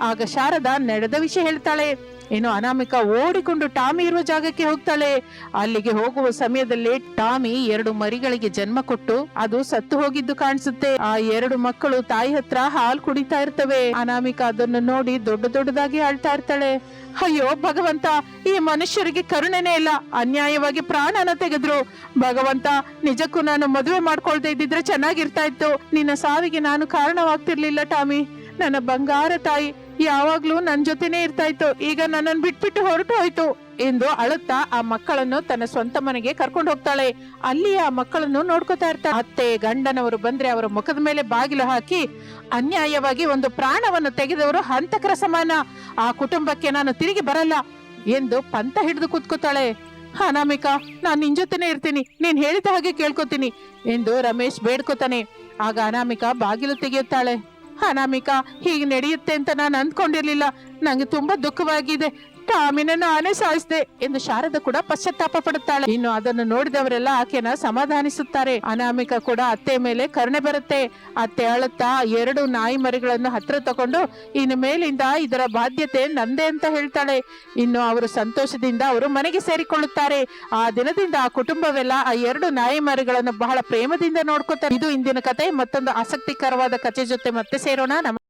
ಆಗ ಶಾರದಾ ನಡೆದ ವಿಷಯ ಹೇಳ್ತಾಳೆ. ಇನ್ನು ಅನಾಮಿಕ ಓಡಿಕೊಂಡು ಟಾಮಿ ಇರುವ ಜಾಗಕ್ಕೆ ಹೋಗ್ತಾಳೆ. ಅಲ್ಲಿಗೆ ಹೋಗುವ ಸಮಯದಲ್ಲಿ ಟಾಮಿ ಎರಡು ಮರಿಗಳಿಗೆ ಜನ್ಮ ಕೊಟ್ಟು ಅದು ಸತ್ತು ಹೋಗಿದ್ದು ಕಾಣಿಸುತ್ತೆ. ಆ ಎರಡು ಮಕ್ಕಳು ತಾಯಿ ಹತ್ರ ಹಾಲು ಕುಡಿತಾ ಇರ್ತವೆ. ಅನಾಮಿಕ ಅದನ್ನು ನೋಡಿ ದೊಡ್ಡ ದೊಡ್ಡದಾಗಿ ಅಳ್ತಾ ಇರ್ತಾಳೆ. ಅಯ್ಯೋ ಭಗವಂತ, ಈ ಮನುಷ್ಯರಿಗೆ ಕರುಣೆನೇ ಇಲ್ಲ. ಅನ್ಯಾಯವಾಗಿ ಪ್ರಾಣನ ತೆಗೆದ್ರು. ಭಗವಂತ, ನಿಜಕ್ಕೂ ನಾನು ಮದುವೆ ಮಾಡ್ಕೊಳ್ತಾ ಇದ್ದಿದ್ರೆ ಚೆನ್ನಾಗಿರ್ತಾ ಇತ್ತು. ನಿನ್ನ ಸಾವಿಗೆ ನಾನು ಕಾರಣವಾಗ್ತಿರ್ಲಿಲ್ಲ ಟಾಮಿ. ನನ್ನ ಬಂಗಾರ ತಾಯಿ ಯಾವಾಗ್ಲೂ ನನ್ ಜೊತೆನೇ ಇರ್ತಾ ಇತ್ತು. ಈಗ ನನ್ನನ್ನು ಬಿಟ್ಬಿಟ್ಟು ಹೊರಟು ಹೋಯ್ತು. ಎಂದು ಅಳುತ್ತಾ ಆ ಮಕ್ಕಳನ್ನು ತನ್ನ ಸ್ವಂತ ಮನೆಗೆ ಕರ್ಕೊಂಡು ಹೋಗ್ತಾಳೆ. ಅಲ್ಲಿ ಆ ಮಕ್ಕಳನ್ನು ನೋಡ್ಕೋತಾ ಇರ್ತಾಳೆ ಅತ್ತೆ, ಗಂಡನವರು ಬಂದ್ರೆ ಅವರ ಮುಖದ ಮೇಲೆ ಬಾಗಿಲು ಹಾಕಿ ಅನ್ಯಾಯವಾಗಿ ಒಂದು ಪ್ರಾಣವನ್ನು ತೆಗೆದವರು ಹಂತಕರ ಸಮಾನ. ಆ ಕುಟುಂಬಕ್ಕೆ ನಾನು ತಿರುಗಿ ಬರಲ್ಲ ಎಂದು ಪಂತ ಹಿಡಿದು ಕೂತ್ಕೋತಾಳೆ. ಅನಾಮಿಕಾ, ನಾನ್ ನಿನ್ ಜೊತೆನೆ ಇರ್ತೀನಿ. ನೀನ್ ಹೇಳಿದ ಹಾಗೆ ಕೇಳ್ಕೊತೀನಿ ಎಂದು ರಮೇಶ್ ಬೇಡ್ಕೋತಾನೆ. ಆಗ ಅನಾಮಿಕಾ ಬಾಗಿಲು ತೆಗೆಯುತ್ತಾಳೆ. ಅನಾಮಿಕಾ ಹೀಗೆ ನಡೆಯುತ್ತೆ ಅಂತ ನಾನು ಅಂದ್ಕೊಂಡಿರ್ಲಿಲ್ಲ. ನಂಗೆ ತುಂಬಾ ದುಃಖವಾಗಿದೆ. ಟಾಮಿನ ನಾನೇ ಸಾಯಿಸಿದೆ ಎಂದು ಶಾರದ ಕೂಡ ಪಶ್ಚಾತ್ತಾಪ ಪಡುತ್ತಾಳೆ ಇನ್ನು ಅದನ್ನು ನೋಡಿದವರೆಲ್ಲ ಆಕೆನ ಸಮಾಧಾನಿಸುತ್ತಾರೆ. ಅನಾಮಿಕ ಕೂಡ ಅತ್ತೆ ಮೇಲೆ ಕರುಣೆ ಬರುತ್ತೆ. ಅತ್ತೆ ಅಳುತ್ತಾ ಎರಡು ನಾಯಿ ಮರಿಗಳನ್ನು ಹತ್ರ ತಗೊಂಡು, ಇನ್ನು ಮೇಲಿಂದ ಇದರ ಬಾಧ್ಯತೆ ನಂದೇ ಅಂತ ಹೇಳ್ತಾಳೆ. ಇನ್ನು ಅವರು ಸಂತೋಷದಿಂದ ಅವರು ಮನೆಗೆ ಸೇರಿಕೊಳ್ಳುತ್ತಾರೆ. ಆ ದಿನದಿಂದ ಆ ಕುಟುಂಬವೆಲ್ಲ ಆ ಎರಡು ನಾಯಿ ಮರಿಗಳನ್ನು ಬಹಳ ಪ್ರೇಮದಿಂದ ನೋಡ್ಕೋತಾರೆ. ಇದು ಇಂದಿನ ಕತೆ. ಮತ್ತೊಂದು ಆಸಕ್ತಿಕರವಾದ ಕಥೆ ಜೊತೆ ಮತ್ತೆ ಸೇರೋಣ.